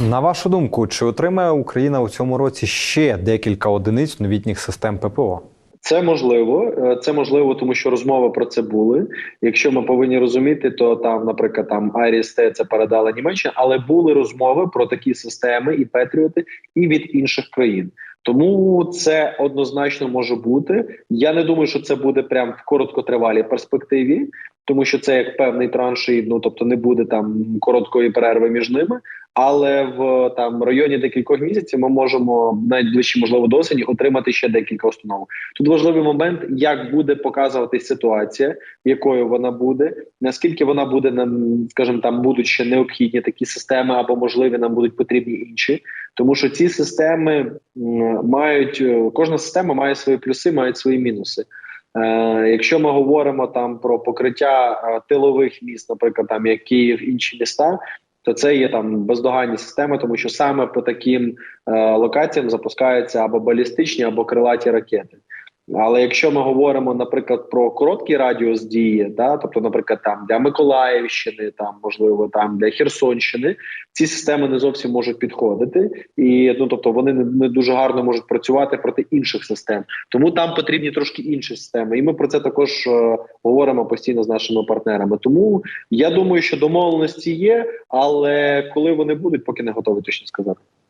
На вашу думку, чи отримає Україна у цьому році ще декілька одиниць новітніх систем ППО? Це можливо, Е, це можливо, тому що розмови про це були. Якщо ми повинні розуміти, то там, наприклад, там Айріс-Т це передала Німеччина, але були розмови про такі системи і Петріоти і від інших країн. Тому це однозначно може бути. Я не думаю, що це буде прям в короткотривалій перспективі, тому що це як певний транш, ну тобто не буде там короткої перерви між ними. Але в там районі декількох місяців ми можемо навіть ближче, можливо, до осені отримати ще декілька установ. Тут важливий момент, як буде показуватись ситуація, якою вона буде, наскільки вона буде нам, скажімо, там будуть ще необхідні такі системи, або можливі нам будуть потрібні інші, тому що ці системи мають е, кожна система має свої плюси, мають свої мінуси. Е, якщо ми говоримо там про покриття е, тилових міст, наприклад, там як Київ, інші міста, то це є там бездоганні системи, тому що саме по таким е, локаціям запускаються або балістичні, або крилаті ракети. Але якщо ми говоримо, наприклад, про короткий радіус дії, да, тобто, наприклад, там для Миколаївщини, там можливо там для Херсонщини, ці системи не зовсім можуть підходити, і ну тобто вони не, не дуже гарно можуть працювати проти інших систем. Тому там потрібні трошки інші системи, і ми про це також е, говоримо постійно з нашими партнерами. Тому я думаю, що домовленості є, але коли вони будуть, поки не готові точно сказати.